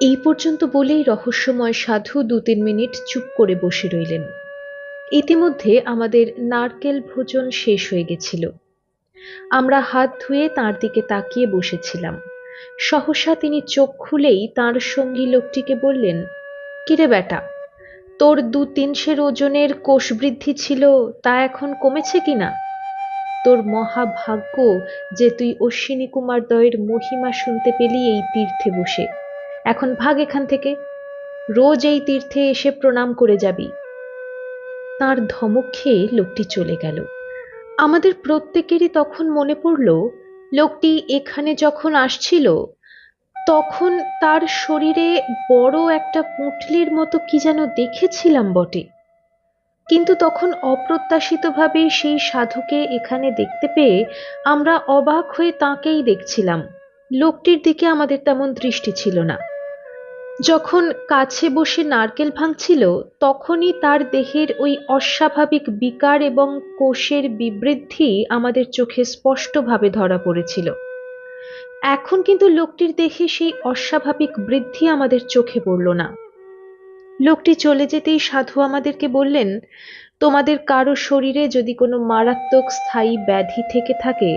এই পর্যন্ত বলেই রহস্যময় সাধু দু তিন মিনিট চুপ করে বসে রইলেন। ইতিমধ্যে আমাদের নারকেল ভোজন শেষ হয়ে গেছিল। আমরা হাত ধুয়ে তার দিকে তাকিয়ে বসেছিলাম। সহসা তিনি চোখ খুলেই তার সঙ্গী লোকটিকে বললেন, কিরে বেটা তোর দু তিনশের ওজনের কোষ বৃদ্ধি ছিল, তা এখন কমেছে কিনা তোর মহাভাগ্য যে তুই অশ্বিনী কুমার দয়ের মহিমা শুনতে পেলি এই তীর্থে বসে। এখন ভাগ এখান থেকে। রোজ এই তীর্থে এসে প্রণাম করে যাবি। তার ধমক খেয়ে লোকটি চলে গেল। আমাদের প্রত্যেকেরই তখন মনে পড়ল, লোকটি এখানে যখন আসছিল, তখন তার শরীরে বড় একটা পুঁটলির মতো কি যেন দেখেছিলাম বটে। কিন্তু তখন অপ্রত্যাশিতভাবে সেই সাধুকে এখানে দেখতে পেয়ে আমরা অবাক হয়ে তাঁকেই দেখছিলাম। লোকটির দিকে আমাদের তেমন দৃষ্টি ছিল না। যখন কাছে বসে নারকেল ভাঙছিল, তখনই তার দেহের ওই অস্বাভাবিক বিকার এবং কোষের বিবৃদ্ধি আমাদের চোখে স্পষ্টভাবে ধরা পড়েছিল। এখন কিন্তু লোকটির দেহে সেই অস্বাভাবিক বৃদ্ধি আমাদের চোখে পড়ল না। লোকটি চলে যেতেই সাধু আমাদেরকে বললেন তোমাদের কারও শরীরে যদি কোনো মারাত্মক স্থায়ী ব্যাধি থেকে থাকে,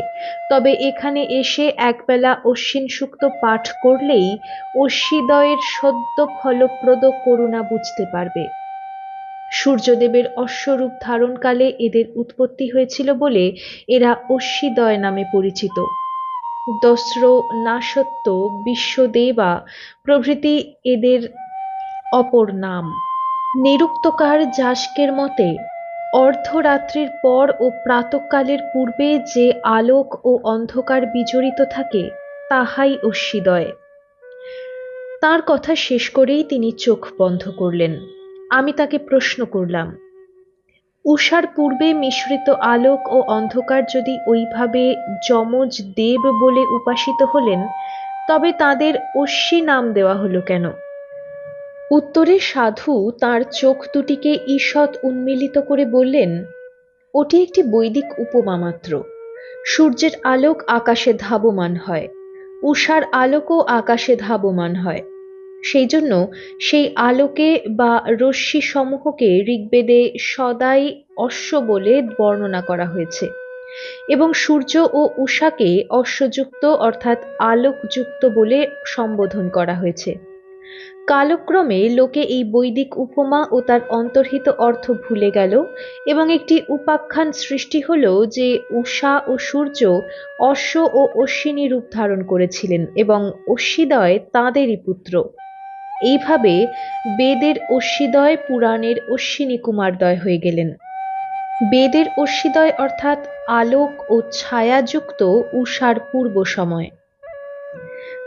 তবে এখানে এসে একবেলা অশ্বিন সুক্ত পাঠ করলেই অশ্বীদয়ের সদ্য ফলপ্রদ করুণা বুঝতে পারবে। সূর্যদেবের অশ্বরূপ ধারণকালে এদের উৎপত্তি হয়েছিল বলে এরা অশ্বীদয় নামে পরিচিত। দস্র, নাসত্ব, বিশ্বদেবা প্রভৃতি এদের অপর নাম। নিরুক্তকার যাস্কের মতে অর্ধরাত্রির পর ও প্রাতকালের পূর্বে যে আলোক ও অন্ধকার বিজড়িত থাকে, তাহাই অশ্বীদয় তার কথা শেষ করেই তিনি চোখ বন্ধ করলেন। আমি তাকে প্রশ্ন করলাম উষার পূর্বে মিশ্রিত আলোক ও অন্ধকার যদি ওইভাবে যমজ দেব বলে উপাসিত হলেন, তবে তাদের অশ্বী নাম দেওয়া হলো কেন? উত্তরে সাধু তার চোখ দুটিকে ঈষৎ উন্মিলিত করে বললেন, ওটি একটি বৈদিক উপমা মাত্র। সূর্যের আলোক আকাশে ধাবমান হয় উষার আলোকও আকাশে ধাবমান হয়। সেই জন্য সেই আলোকে বা রশ্মি সমূহকে ঋগ্বেদে সদাই অশ্ব বলে বর্ণনা করা হয়েছে। এবং সূর্য ও উষাকে অশ্বযুক্ত অর্থাৎ আলোকযুক্ত বলে সম্বোধন করা হয়েছে। কালক্রমে লোকে এই বৈদিক উপমা ও তার অন্তর্হিত অর্থ ভুলে গেল এবং একটি উপাখ্যান সৃষ্টি হল যে উষা ও সূর্য অশ্ব ও অশ্বিনী রূপ ধারণ করেছিলেন এবং অশ্বিদয় তাঁদেরই পুত্র। এইভাবে বেদের অশ্বিদয় পুরাণের অশ্বিনী কুমারদয় হয়ে গেলেন। বেদের অশ্বিদয় অর্থাৎ আলোক ও ছায়াযুক্ত উষার পূর্ব সময়।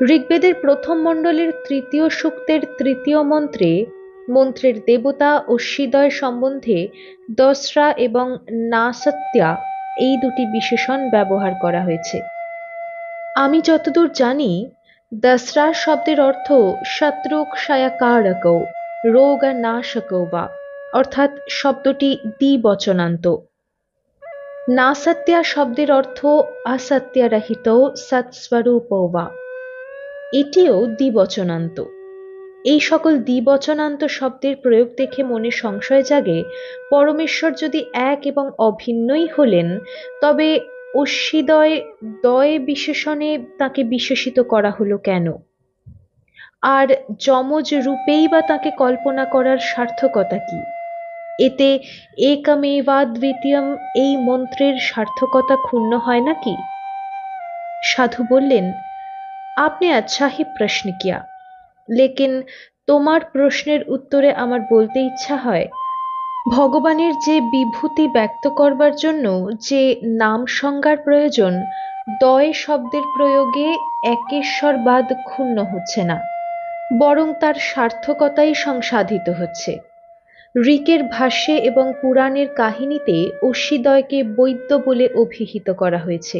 ঋগ্বেদের প্রথম মণ্ডলের তৃতীয় সূক্তের তৃতীয় মন্ত্রে মন্ত্রের দেবতা অশ্বিদয় সম্বন্ধে দসরা এবং নাসত্যা এই দুটি বিশেষণ ব্যবহার করা হয়েছে। আমি যতদূর জানি, দসরা শব্দের অর্থ শত্রুক্ষয়াকারকৌ রোগ নাশকৌ বা, অর্থাৎ শব্দটি দ্বিবচনান্ত। নাসত্যা শব্দের অর্থ অসত্যারহিত সৎস্বরূপ বা। এটিও দ্বিবচনান্ত। এই সকল দ্বিবচনান্ত শব্দের প্রয়োগ দেখে মনে সংশয় জাগে, পরমেশ্বর যদি এক এবং অভিন্নই হলেন, তবে অশ্বীদয় দয় বিশেষণে তাকে বিশেষিত করা হলো কেন? আর যমজ রূপেই বা তাকে কল্পনা করার সার্থকতা কি? এতে একমেবাদ্বিতীয়ম এই মন্ত্রের সার্থকতা ক্ষুণ্ণ হয় নাকি? সাধু বললেন आपने अच्छा ही प्रश्न किया लेकिन তোমার প্রশ্নের উত্তরে আমার বলতে ইচ্ছা হয় ভগবানের যে বিভূতি ব্যক্ত করবার জন্য যে নাম সংজ্ঞার প্রয়োজন দয় শব্দের প্রয়োগে একেশ্বরবাদ ক্ষুণ্ণ হচ্ছে না বরং তার সার্থকতাই সংসাধিত হচ্ছে ঋকের ভাষ্যে এবং পুরাণের কাহিনীতে অশ্বীদয়কে বৈদ্য বলে অভিহিত করা হয়েছে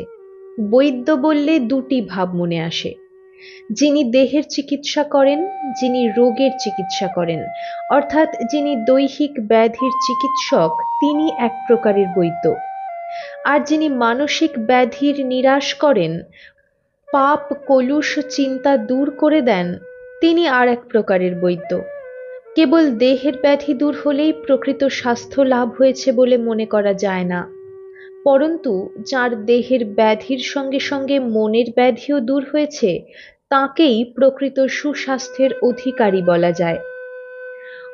বৈদ্য বললে দুটি ভাব মনে আসে যিনি দেহের চিকিৎসা করেন, যিনি রোগের চিকিৎসা করেন, অর্থাৎ যিনি দৈহিক ব্যাধির চিকিৎসক, তিনি এক প্রকারের বৈদ্য আর যিনি মানসিক ব্যাধির নিরাশ করেন, পাপ, কলুষ, চিন্তা দূর করে দেন, তিনি আর এক প্রকারের বৈদ্য কেবল দেহের ব্যাধি দূর হলেই প্রকৃত স্বাস্থ্য লাভ হয়েছে বলে মনে করা যায় না। পরন্তু যার দেহের ব্যাধির সঙ্গে সঙ্গে মনের ব্যাধিও দূর হয়েছে, তাকেই প্রকৃত সুস্বাস্থ্যের অধিকারী বলা যায়।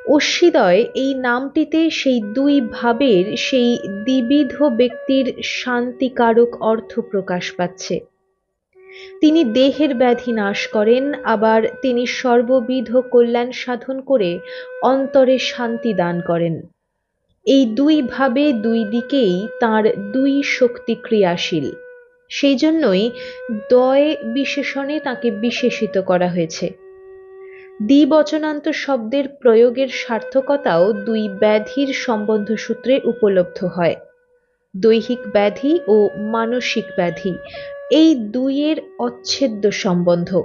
অশ্বীদয় এই নামটিতে সেই দুই ভাবের সেই দ্বিবিধ ব্যক্তির শান্তিকারক অর্থ প্রকাশ পাচ্ছে। তিনি দেহের ব্যাধি নাশ করেন, আবার তিনি সর্ববিধ কল্যাণ সাধন করে অন্তরে শান্তি দান করেন। এই দুই ভাবে দুই দিকেই তার দুই শক্তি ক্রিয়াশীল। সেই জন্যই দয় বিশেষণে তাকে বিশেষিত করা হয়েছে। দ্বিবচনান্ত শব্দের প্রয়োগের সার্থকতাও দুই ব্যাধির সম্বন্ধ সূত্রে উপলব্ধ হয়। দৈহিক ব্যাধি ও মানসিক ব্যাধি, এই দুইয়ের অচ্ছেদ্য সম্বন্ধ।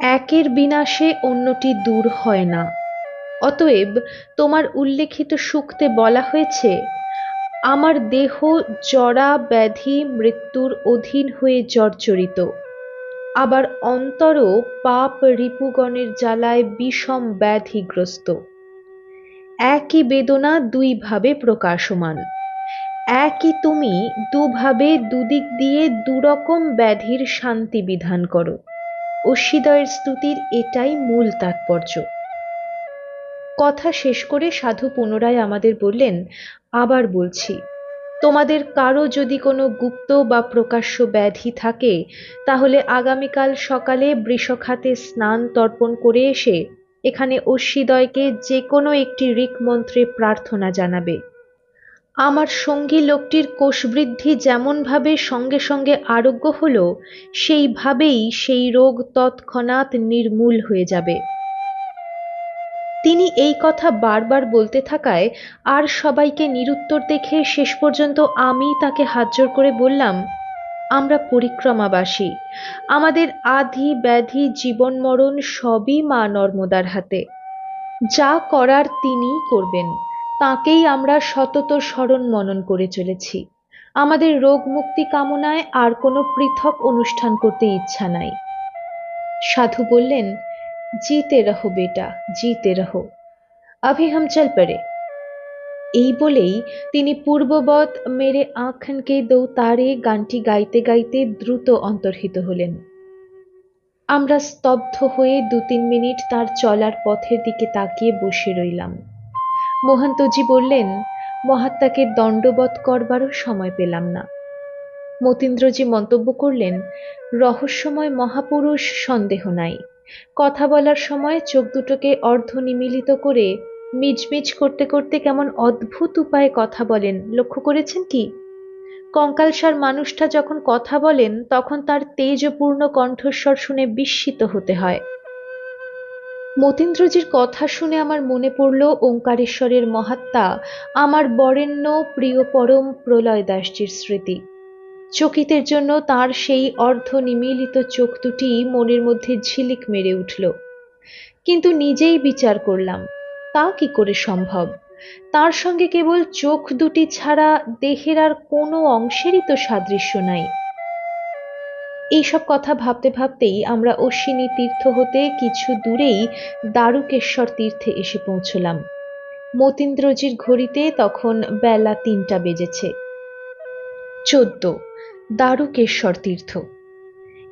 একের বিনাশে অন্যটি দূর হয় না। অতএব তোমার উল্লেখিত সূক্তে বলা হয়েছে, আমার দেহ জরা ব্যাধি মৃত্যুর অধীন হয়ে জর্জরিত। আবার অন্তরও পাপ রিপুগণের জ্বালায় বিষম ব্যাধিগ্রস্ত। একই বেদনা দুইভাবে প্রকাশমান। একই তুমি দুভাবে দুদিক দিয়ে দুরকম ব্যাধির শান্তি বিধান করো। অশ্বীদয়ের স্তুতির এটাই মূল তাৎপর্য। কথা শেষ করে সাধু পুনরায় আমাদের বললেন, আবার বলছি, তোমাদের কারও যদি কোনো গুপ্ত বা প্রকাশ্য ব্যাধি থাকে, তাহলে আগামীকাল সকালে বৃষখাতে স্নান তর্পণ করে এসে এখানে অশ্বীদয়কে যে কোনো একটি ঋক মন্ত্রে প্রার্থনা জানাবে। আমার সঙ্গী লোকটির কোষবৃদ্ধি যেমনভাবে সঙ্গে সঙ্গে আরোগ্য হল, সেইভাবেই সেই রোগ তৎক্ষণাৎ নির্মূল হয়ে যাবে। তিনি এই কথা বারবার বলতে থাকায় আর সবাইকে নিরুত্তর দেখে শেষ পর্যন্ত আমি তাকে হাতজোর করে বললাম, আমরা পরিক্রমাবাসী। আমাদের আধি ব্যাধি জীবন মরণ সবই মা নর্মদার হাতে। যা করার তিনিই করবেন, তাকেই আমরা সতত স্মরণ মনন করে চলেছি। আমাদের রোগ মুক্তি কামনায় আর কোনো পৃথক অনুষ্ঠান করতে ইচ্ছা নাই। সাধু বললেন জিতে রহো বেটা জিতে রহো अभी हम चल पड़े এই বলেই তিনি পূর্ববৎ মেরে আঁখনকে দৌ তারে গানটি গাইতে গাইতে দ্রুত অন্তর্হিত হলেন আমরা স্তব্ধ হয়ে দু তিন মিনিট তার চলার পথের দিকে তাকিয়ে বসে রইলাম মোহান্তজি বললেন মহাত্মাকে দণ্ডবধ করবারও সময় পেলাম না মতীন্দ্রজি মন্তব্য করলেন রহস্যময় মহাপুরুষ সন্দেহ নাই কথা বলার সময় চোখ দুটোকে অর্ধ নিমিলিত করে মিজমিজ করতে করতে কেমন অদ্ভুত উপায়ে কথা বলেন, লক্ষ্য করেছেন কি? কঙ্কালসার মানুষটা যখন কথা বলেন, তখন তার তেজপূর্ণ কণ্ঠস্বর শুনে বিস্মিত হতে হয়। মতীন্দ্রজির কথা শুনে আমার মনে পড়ল ওঙ্কারেশ্বরের মহাত্মা, আমার বরেণ্য প্রিয় পরম প্রলয় দাসজির স্মৃতি। চকিতের জন্য তার সেই অর্ধ নিমিলিত চোখ দুটি মনের মধ্যে ঝিলিক মেরে উঠল। কিন্তু নিজেই বিচার করলাম, তা কি করে সম্ভব? তার সঙ্গে কেবল চোখ দুটি ছাড়া দেহের আর কোনো অংশেরই তো সাদৃশ্য নাই। এইসব কথা ভাবতে ভাবতেই আমরা অশ্বিনী তীর্থ হতে কিছু দূরেই দারুকেশ্বর তীর্থে এসে পৌঁছলাম। মতীন্দ্রজির ঘড়িতে তখন বেলা তিনটা বেজেছে। চোদ্দ দারুকেশ্বর তীর্থ।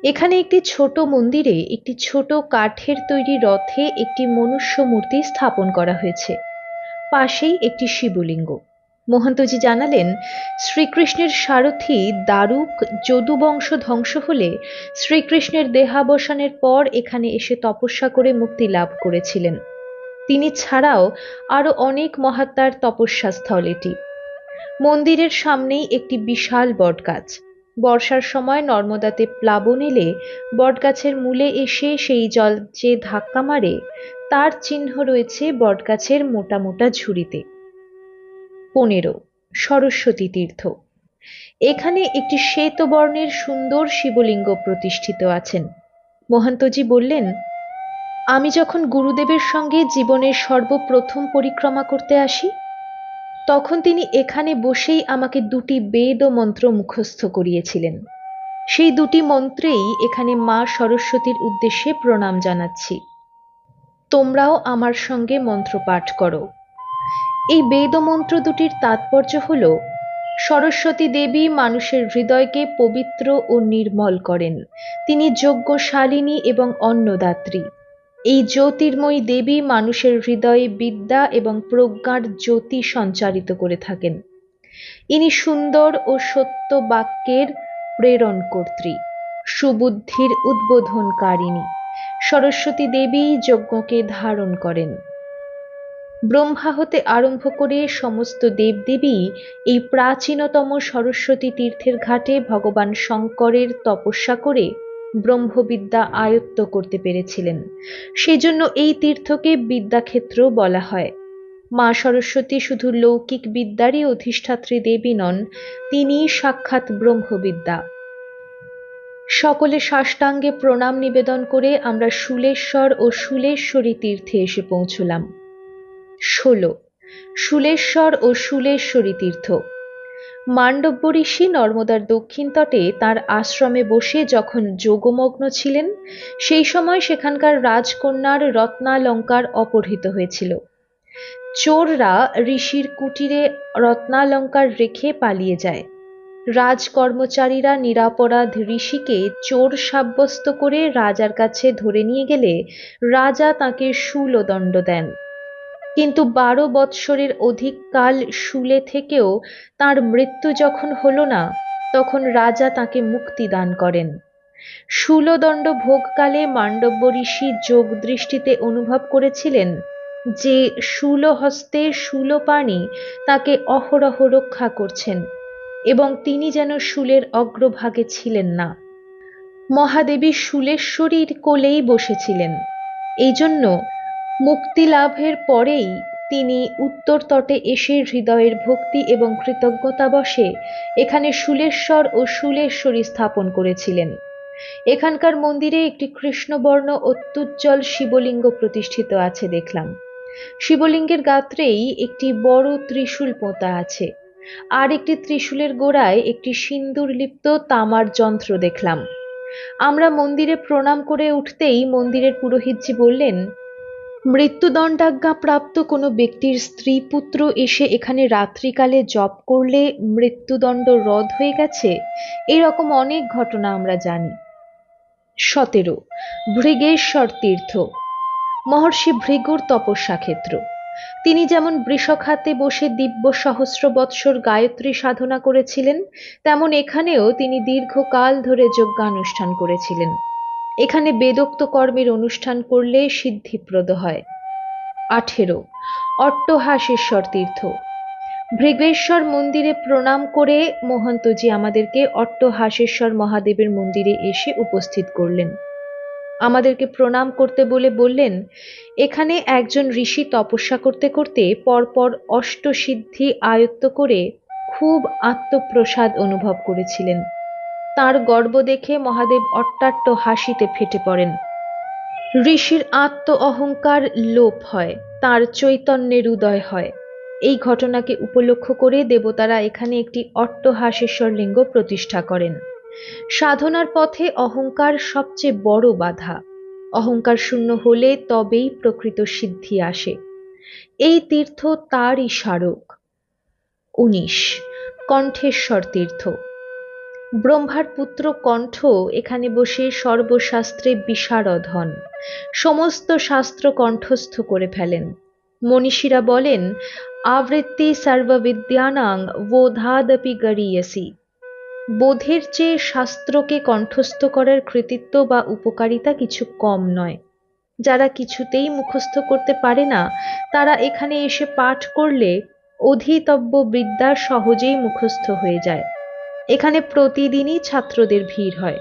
এখানে একটি ছোট মন্দিরে একটি ছোট কাঠের তৈরি রথে একটি মনুষ্য মূর্তি স্থাপন করা হয়েছে। পাশেই একটি শিবলিঙ্গ। মহন্তজি জানালেন, শ্রীকৃষ্ণের সারথি দারুক যদুবংশ ধ্বংস হলে শ্রীকৃষ্ণের দেহাবসানের পর এখানে এসে তপস্যা করে মুক্তি লাভ করেছিলেন। তিনি ছাড়াও আরও অনেক মহাত্মার তপস্যাস্থল এটি। মন্দিরের সামনেই একটি বিশাল বটগাছ। বর্ষার সময় নর্মদাতে প্লাবন এলে বটগাছের মূলে এসে সেই জল যে ধাক্কা মারে, তার চিহ্ন রয়েছে বটগাছের মোটা মোটা ঝুড়িতে। পনেরো, সরস্বতী তীর্থ। এখানে একটি শ্বেতবর্ণের সুন্দর শিবলিঙ্গ প্রতিষ্ঠিত আছেন। মহান্তজি বললেন, আমি যখন গুরুদেবের সঙ্গে জীবনের সর্বপ্রথম পরিক্রমা করতে আসি তখন তিনি এখানে বসেই আমাকে দুটি বেদ ও মন্ত্র মুখস্থ করিয়েছিলেন। সেই দুটি মন্ত্রেই এখানে মা সরস্বতীর উদ্দেশ্যে প্রণাম জানাচ্ছি। তোমরাও আমার সঙ্গে মন্ত্র পাঠ করো। এই বেদ মন্ত্র দুটির তাৎপর্য হল, সরস্বতী দেবী মানুষের হৃদয়কে পবিত্র ও নির্মল করেন। তিনি যজ্ঞশালিনী এবং অন্নদাত্রী। এই জ্যোতির্ময়ী দেবী মানুষের হৃদয়ে বিদ্যা এবং প্রজ্ঞার জ্যোতি সঞ্চারিত করে থাকেন। ইনি সুন্দর ও সত্য বাক্যের প্রেরণ কর্ত্রী, সুবুদ্ধির উদ্বোধনকারিণী, সরস্বতী দেবী যজ্ঞকে ধারণ করেন। ব্রহ্মা হতে আরম্ভ করে সমস্ত দেবদেবী এই প্রাচীনতম সরস্বতী তীর্থের ঘাটে ভগবান শঙ্করের তপস্যা করে ব্রহ্মবিদ্যা আয়ত্ত করতে পেরেছিলেন। সেজন্য এই তীর্থকে বিদ্যাক্ষেত্র বলা হয়। মা সরস্বতী শুধু লৌকিক বিদ্যারই অধিষ্ঠাত্রী দেবী নন তিনি সাক্ষাৎ ব্রহ্মবিদ্যা। সকলে সাষ্টাঙ্গে প্রণাম নিবেদন করে আমরা শুলেশ্বর ও শুলেশ্বরী তীর্থে এসে পৌঁছলাম। ষোলো। শুলেশ্বর ও শুলেশ্বরী তীর্থ। মান্ডব্য ঋষি নর্মদার দক্ষিণ তটে তার আশ্রমে বসে যখন যোগমগ্ন ছিলেন, সেই সময় সেখানকার রাজকন্যার রত্নালঙ্কার অপহৃত হয়েছিল। চোররা ঋষির কুটিরে রত্নালঙ্কার রেখে পালিয়ে যায়। রাজকর্মচারীরা নিরাপরাধ ঋষিকে চোর সাব্যস্ত করে রাজার কাছে ধরে নিয়ে গেলে রাজা তাকে দণ্ড দেন। কিন্তু বারো বৎসরের অধিক কাল শুলে থেকেও তার মৃত্যু যখন হলো না, তখন রাজা তাকে মুক্তি দান করেন। শূলদণ্ড ভোগকালে মাণ্ডব্য ঋষি যোগ দৃষ্টিতে অনুভব করেছিলেন যে শূলহস্তে শূলপাণি তাকে অহরহ রক্ষা করছেন এবং তিনি যেন শুলের অগ্রভাগে ছিলেন না। মহাদেবী শুলেশ্বরীর কোলেই বসেছিলেন। এই জন্য মুক্তি লাভের পরেই তিনি উত্তর তটে এসে হৃদয়ের ভক্তি এবং কৃতজ্ঞতা বসে এখানে শুলেশ্বর ও শুলেশ্বরী স্থাপন করেছিলেন। এখানকার মন্দিরে একটি কৃষ্ণবর্ণ অত্যুজ্জ্বল শিবলিঙ্গ প্রতিষ্ঠিত আছে দেখলাম। শিবলিঙ্গের গাত্রেই একটি বড় ত্রিশূল পোঁতা আছে। আর একটি ত্রিশূলের গোড়ায় একটি সিন্দুর লিপ্ত তামার যন্ত্র দেখলাম। আমরা মন্দিরে প্রণাম করে উঠতেই মন্দিরের পুরোহিতজি বললেন মৃত্যুদণ্ডাজ্ঞা প্রাপ্ত কোনো ব্যক্তির স্ত্রী পুত্র এসে এখানে রাত্রিকালে জপ করলে মৃত্যুদণ্ড রদ হয়ে গেছে? এরকম অনেক ঘটনা আমরা জানি। সতেরো, ভৃগেশ্বর তীর্থ। মহর্ষি ভৃগুর তপস্যা ক্ষেত্র। তিনি যেমন বৃষখাতে বসে দিব্য সহস্র বৎসর গায়ত্রী সাধনা করেছিলেন, তেমন এখানেও তিনি দীর্ঘকাল ধরে যজ্ঞানুষ্ঠান করেছিলেন। এখানে বেদোক্ত কর্মের অনুষ্ঠান করলে সিদ্ধিপ্রদ হয়। আঠেরো। অট্টহাসেশ্বর তীর্থ। ভৃগেশ্বর মন্দিরে প্রণাম করে মহন্তজি আমাদেরকে অট্টহাসেশ্বর মহাদেবের মন্দিরে এসে উপস্থিত করলেন। আমাদেরকে প্রণাম করতে বলে বললেন, এখানে একজন ঋষি তপস্যা করতে করতে পরপর অষ্টসিদ্ধি আয়ত্ত করে খুব আত্মপ্রসাদ অনুভব করেছিলেন। তার গর্ব দেখে মহাদেব অট্টাট্ট হাসিতে ফেটে পড়েন। ঋষির আত্ম অহংকার লোপ হয়, তার চৈতন্যের উদয় হয়। এই ঘটনাকে উপলক্ষ করে দেবতারা এখানে একটি অট্টহাসেশ্বর লিঙ্গ প্রতিষ্ঠা করেন। সাধনার পথে অহংকার সবচেয়ে বড় বাধা। অহংকার শূন্য হলে তবেই প্রকৃত সিদ্ধি আসে। এই তীর্থ তারই স্মারক। উনিশ, কণ্ঠেশ্বর তীর্থ। ব্রহ্মার পুত্র কণ্ঠ এখানে বসে সর্বশাস্ত্রে বিশারদ হন। সমস্ত শাস্ত্র কণ্ঠস্থ করে ফেলেন। মনীষীরা বলেন, আবৃত্তি সর্ববিদ্যানাং বোধাদপি গড়িয়েসি বোধের চেয়ে শাস্ত্রকে কণ্ঠস্থ করার কৃতিত্ব বা উপকারিতা কিছু কম নয়। যারা কিছুতেই মুখস্থ করতে পারে না, তারা এখানে এসে পাঠ করলে অধিতব্য বিদ্যা সহজেই মুখস্থ হয়ে যায়। এখানে প্রতিদিনই ছাত্রদের ভিড় হয়।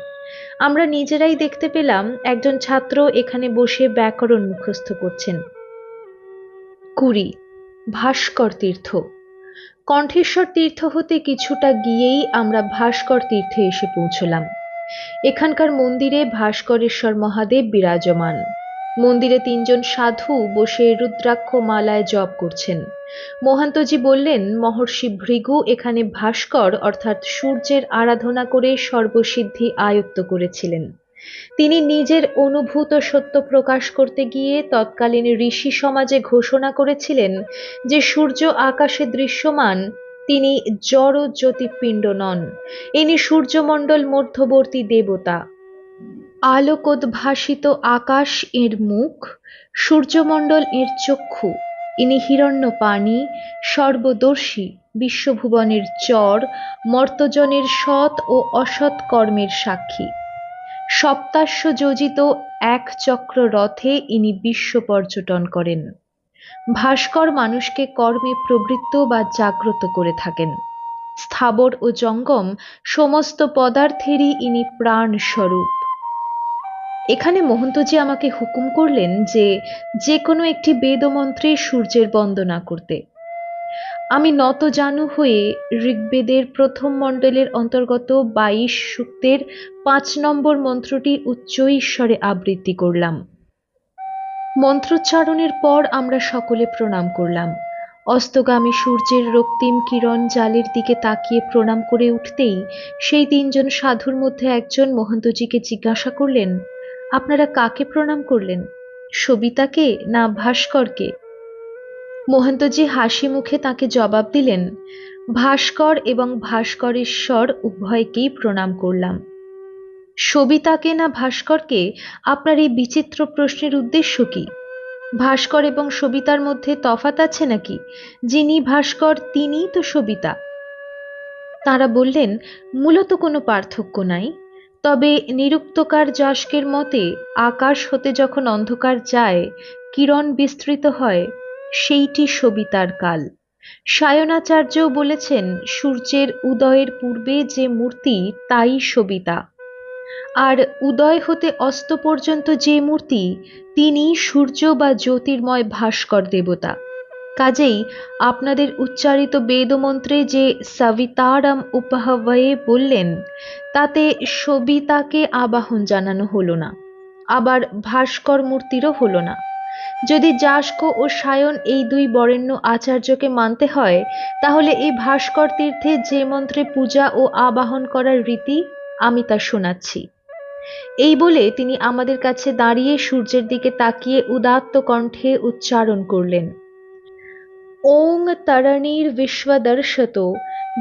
আমরা নিজেরাই দেখতে পেলাম একজন ছাত্র এখানে বসে ব্যাকরণ মুখস্থ করছেন। কুড়ি, ভাস্কর তীর্থ। কণ্ঠেশ্বর তীর্থ হতে কিছুটা গিয়েই আমরা ভাস্কর তীর্থে এসে পৌঁছলাম। এখানকার মন্দিরে ভাস্করেশ্বর মহাদেব বিরাজমান। মন্দিরে তিনজন সাধু বসে রুদ্রাক্ষ মালায় জপ করছেন। মহান্তজি বললেন, মহর্ষি ভৃগু এখানে ভাস্কর অর্থাৎ সূর্যের আরাধনা করে সর্বসিদ্ধি আয়ত্ত করেছিলেন। তিনি নিজের অনুভূত সত্য প্রকাশ করতে গিয়ে তৎকালীন ঋষি সমাজে ঘোষণা করেছিলেন যে সূর্য আকাশে দৃশ্যমান, তিনি জড় জ্যোতির্পিণ্ড নন, ইনি সূর্যমণ্ডল মধ্যবর্তী দেবতা। আলোকোদ্ভাসিত আকাশ এর মুখ, সূর্যমণ্ডল এর চক্ষু ইনি হিরণ্য পানি সর্বদর্শী, বিশ্বভুবনের চর, মর্তজনের সৎ ও অসৎ কর্মের সাক্ষী। সপ্তাশ্ব যোজিত এক চক্র রথে ইনি বিশ্ব পর্যটন করেন। ভাস্কর মানুষকে কর্মে প্রবৃত্ত বা জাগ্রত করে থাকেন। স্থাবর ও জঙ্গম সমস্ত পদার্থেরই ইনি প্রাণ স্বরূপ এখানে মহন্তজি আমাকে হুকুম করলেন যে যে কোনো একটি বেদমন্ত্রে সূর্যের বন্দনা করতে। আমি নত জানু হয়ে ঋগ্বেদের প্রথম মণ্ডলের অন্তর্গত বাইশ সূক্তের পাঁচ নম্বর মন্ত্রটি উচ্চ ঈশ্বরে আবৃত্তি করলাম। মন্ত্রোচ্চারণের পর আমরা সকলে প্রণাম করলাম। অস্তগামী সূর্যের রক্তিম কিরণ জালের দিকে তাকিয়ে প্রণাম করে উঠতেই সেই তিনজন সাধুর মধ্যে একজন মহন্তজিকে জিজ্ঞাসা করলেন আপনারা কাকে প্রণাম করলেন? সবিতাকে না ভাস্করকে? মহন্তজি হাসি মুখে তাকে জবাব দিলেন, ভাস্কর এবং ভাস্করেশ্বর উভয়কেই প্রণাম করলাম। সবিতাকে না ভাস্করকে? আপনার এই বিচিত্র প্রশ্নের উদ্দেশ্য কি? ভাস্কর এবং সবিতার মধ্যে তফাত আছে নাকি? যিনি ভাস্কর, তিনিই তো সবিতা। তারা বললেন, মূলত কোনো পার্থক্য নাই। তবে নিরুক্তকার যাস্কের মতে, আকাশ হতে যখন অন্ধকার যায়, কিরণ বিস্তৃত হয়, সেইটি সবিতার কাল। সায়নাচার্যও বলেছেন, সূর্যের উদয়ের পূর্বে যে মূর্তি, তাই সবিতা। আর উদয় হতে অস্ত পর্যন্ত যে মূর্তি তিনি সূর্য বা জ্যোতির্ময় ভাস্কর দেবতা। কাজেই আপনাদের উচ্চারিত বেদমন্ত্রে যে সবিতারাম উপহবয়ে বললেন, তাতে সবিতাকে আবাহন জানানো হলো না, আবার ভাস্কর মূর্তিরও হলো না। যদি যাস্ক ও সায়ন এই দুই বরেণ্য আচার্যকে মানতে হয়, তাহলে এই ভাস্কর তীর্থে যে মন্ত্রে পূজা ও আবাহন করার রীতি আমি তা শোনাচ্ছি। এই বলে তিনি আমাদের কাছে দাঁড়িয়ে সূর্যের দিকে তাকিয়ে উদাত্ত কণ্ঠে উচ্চারণ করলেন। ওং তরণীর বিশ্বদর্শত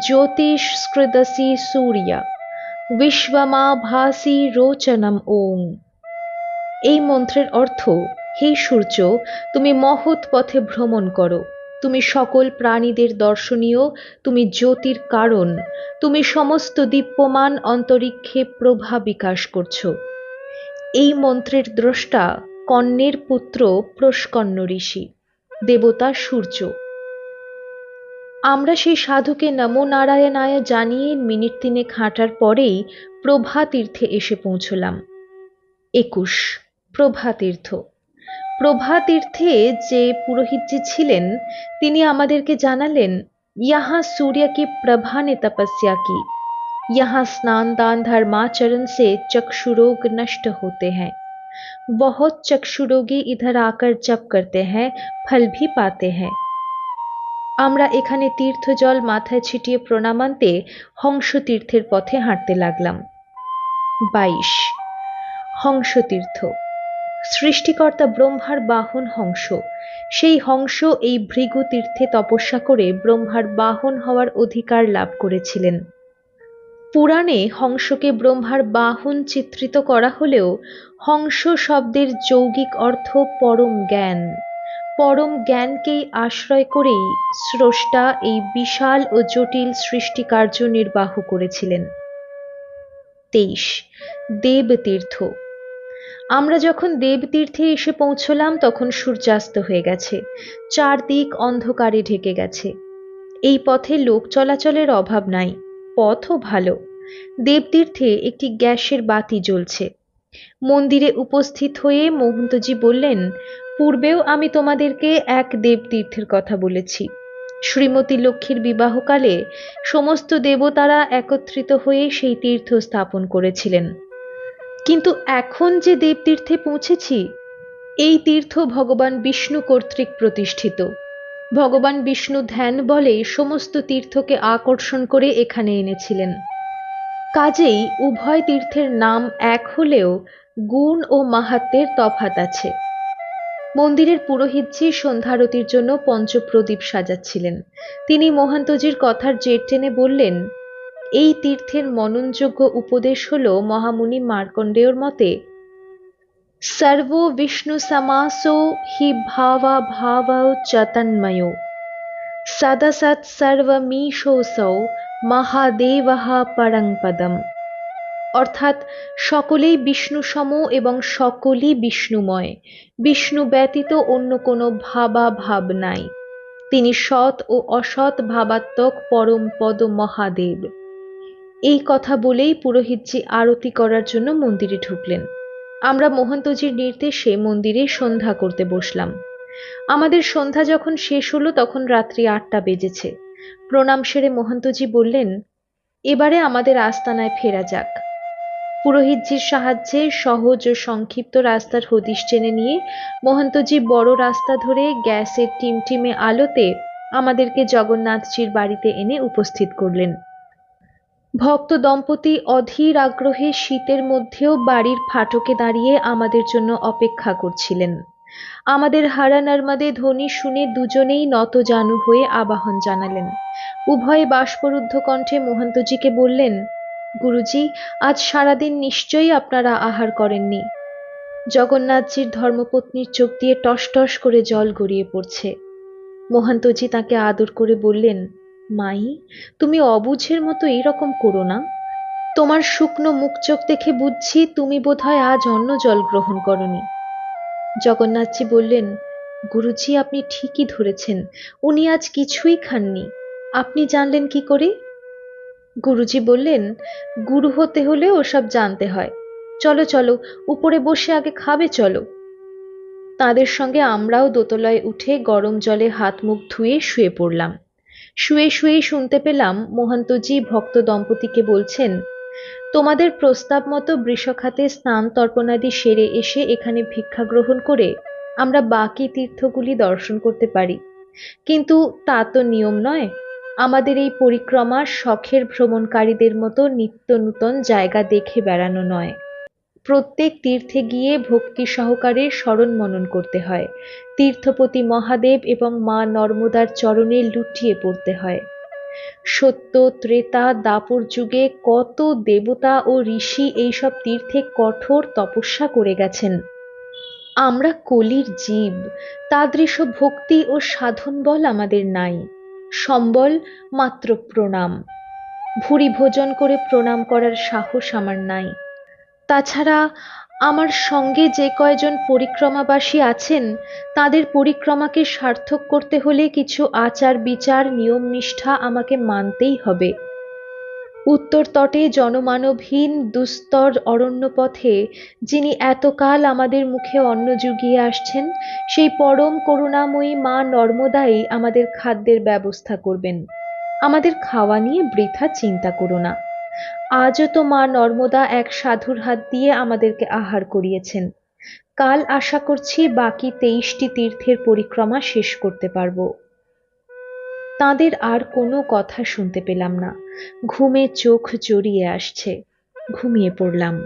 জ্যোতিষ্কৃদসি সূর্যা বিশ্বমা ভাসি রোচনম ওং এই মন্ত্রের অর্থ, হে সূর্য, তুমি মহৎ পথে ভ্রমণ করো। তুমি সকল প্রাণীদের দর্শনীয়, তুমি জ্যোতির কারণ। তুমি সমস্ত দীপ্যমান অন্তরিক্ষে প্রভা বিকাশ করছ। এই মন্ত্রের দ্রষ্টা কন্যের পুত্র প্রস্কন্ন ঋষি, দেবতা সূর্য। আমরা সেই সাধুকে নমো নারায়ণায় জানিয়ে মিনিট তিনেক হাঁটার পরেই প্রভাতীর্থে এসে পৌঁছলাম একুশ প্রভাতীর্থ প্রভাতীর্থে যে পুরোহিতজি ছিলেন তিনি আমাদেরকে জানালেন ইহা सूर्य की प्रभा ने तपस्या की यहाँ स्नान दान धर्माचरण से चक्षुरोग नष्ट होते हैं बहुत चक्षुरोगी इधर आकर जप करते हैं फल भी पाते हैं আমরা এখানে তীর্থ জল মাথায় ছিটিয়ে প্রণামান্তে হংস তীর্থের পথে হাঁটতে লাগলাম। বাইশ। হংসতীর্থ। সৃষ্টিকর্তা ব্রহ্মার বাহন হংস। সেই হংস এই ভৃগু তীর্থে তপস্যা করে ব্রহ্মার বাহন হওয়ার অধিকার লাভ করেছিলেন। পুরাণে হংসকে ব্রহ্মার বাহন চিত্রিত করা হলেও হংস শব্দের যৌগিক অর্থ পরম জ্ঞান। পরম জ্ঞানকেই আশ্রয় করেই স্রষ্টা এই বিশাল ও জটিল সৃষ্টিকার্য নির্বাহ করেছিলেন। তেইশ, দেবতীর্থ। আমরা যখন দেবতীর্থে এসে পৌঁছলাম, তখন সূর্যাস্ত হয়ে গেছে। চারদিক অন্ধকারে ঢেকে গেছে। এই পথে লোক চলাচলের অভাব নাই, পথও ভালো। দেবতীর্থে একটি গ্যাসের বাতি জ্বলছে। মন্দিরে উপস্থিত হয়ে মহন্তজি বললেন পূর্বেও আমি তোমাদেরকে এক দেবতীর্থের কথা বলেছি। শ্রীমতী লক্ষ্মীর বিবাহকালে সমস্ত দেবতারা একত্রিত হয়ে সেই তীর্থ স্থাপন করেছিলেন। কিন্তু এখন যে দেবতীর্থে পৌঁছেছি, এই তীর্থ ভগবান বিষ্ণু কর্তৃক প্রতিষ্ঠিত। ভগবান বিষ্ণু ধ্যান বলে সমস্ত তীর্থকে আকর্ষণ করে এখানে এনেছিলেন। কাজেই উভয় তীর্থের নাম এক হলেও গুণ ও মাহাত্মের তফাত আছে। মন্দিরের পুরোহিতজি সন্ধ্যারতির জন্য পঞ্চপ্রদীপ সাজাচ্ছিলেন। তিনি মহান্তজির কথার জের টেনে বললেন, এই তীর্থের মননযোগ্য উপদেশ হল মহামুনি মার্কণ্ডেয়র মতে, সর্ব বিষ্ণু সমাসো হি ভাবা ভাব চতন্ময় সদসৎ সর্বমীশোসৌ মহাদেবহ পরংপদম অর্থাৎ সকলেই বিষ্ণুসম এবং সকলই বিষ্ণুময়, বিষ্ণু ব্যতীত অন্য কোনো ভাবা ভাব নাই। তিনি সৎ ও অসৎ ভাবাত্মক পরম পদ মহাদেব। এই কথা বলেই পুরোহিতজি আরতি করার জন্য মন্দিরে ঢুকলেন। আমরা মহন্তজির নির্দেশে মন্দিরে সন্ধ্যা করতে বসলাম। আমাদের সন্ধ্যা যখন শেষ হলো তখন রাত্রি আটটা বেজেছে। প্রণাম সেরে মহন্তজি বললেন, এবারে আমাদের আস্তানায় ফেরা যাক। পুরোহিতজির সাহায্যে সহজ ও সংক্ষিপ্ত রাস্তার হদিশ টেনে নিয়ে মহন্তজি বড় রাস্তা ধরে গ্যাসের টিমটিমে আলোতে আমাদেরকে জগন্নাথজির বাড়িতে এনে উপস্থিত করলেন। ভক্ত দম্পতি অধীর আগ্রহে শীতের মধ্যেও বাড়ির ফাটকে দাঁড়িয়ে আমাদের জন্য অপেক্ষা করছিলেন। আমাদের হারা নর্মাদে ধ্বনি শুনে দুজনেই নত জানু হয়ে আবাহন জানালেন। উভয়ে বাষ্পরুদ্ধ কণ্ঠে মহন্তজিকে বললেন গুরুজি, আজ সারাদিন নিশ্চয়ই আপনারা আহার করেননি। জগন্নাথজির ধর্মপত্নীর চোখ দিয়ে টস টস করে জল গড়িয়ে পড়ছে। মহান্তজি তাকে আদর করে বললেন, মাই, তুমি অবুঝের মতো এইরকম করো না। তোমার শুকনো মুখ চোখ দেখে বুঝছি তুমি বোধহয় আজ অন্য জল গ্রহণ করনি। জগন্নাথজি বললেন, গুরুজি, আপনি ঠিকই ধরেছেন। উনি আজ কিছুই খাননি। আপনি জানলেন কি করে? গুরুজি বললেন, গুরু হতে হলে ওসব জানতে হয়। চলো চলো, উপরে বসে আগে খাবে, চলো। তাদের সঙ্গে আমরাও দোতলায় উঠে গরম জলে হাত মুখ ধুয়ে শুয়ে পড়লাম। শুয়ে শুয়েই শুনতে পেলাম মোহান্তজি ভক্ত দম্পতিকে বলছেন, তোমাদের প্রস্তাব মতো বৃষখাতে স্নান তর্পণাদি সেরে এসে এখানে ভিক্ষা গ্রহণ করে আমরা বাকি তীর্থগুলি দর্শন করতে পারি। কিন্তু তা তো নিয়ম নয়। আমাদের এই পরিক্রমা শখের ভ্রমণকারীদের মতো নিত্য নূতন জায়গা দেখে বেড়ানো নয়। প্রত্যেক তীর্থে গিয়ে ভক্তি সহকারে স্মরণ মনন করতে হয়। তীর্থপতি মহাদেব এবং মা নর্মদার চরণে লুটিয়ে পড়তে হয়। সত্য, ত্রেতা, দাপর যুগে কত দেবতা ও ঋষি এইসব তীর্থে কঠোর তপস্যা করে গেছেন। আমরা কলির জীব তাদৃশ ভক্তি ও সাধন বল আমাদের নাই। সম্বল মাত্র প্রণাম। ভুরি ভোজন করে প্রণাম করার সাহস আমার নাই। তাছাড়া আমার সঙ্গে যে কয়জন পরিক্রমাবাসী আছেন, তাদের পরিক্রমাকে সার্থক করতে হলে কিছু আচার বিচার নিয়ম নিষ্ঠা আমাকে মানতেই হবে। উত্তর তটে জনমানবহীন দুস্তর অরণ্য পথে যিনি এতকাল আমাদের মুখে অন্ন জুগিয়ে আসছেন, সেই পরম করুণাময়ী মা নর্মদাই আমাদের খাদ্যের ব্যবস্থা করবেন। আমাদের খাওয়া নিয়ে বৃথা চিন্তা করো না। আজও তো মা নর্মদা এক সাধুর হাত দিয়ে আমাদেরকে আহার করিয়েছেন। কাল আশা করছি বাকি তেইশটি তীর্থের পরিক্রমা শেষ করতে পারব। তাদের আর কোনো কথা শুনতে পেলাম না। ঘুমে চোখ জড়িয়ে আসছে। ঘুমিয়ে পড়লাম।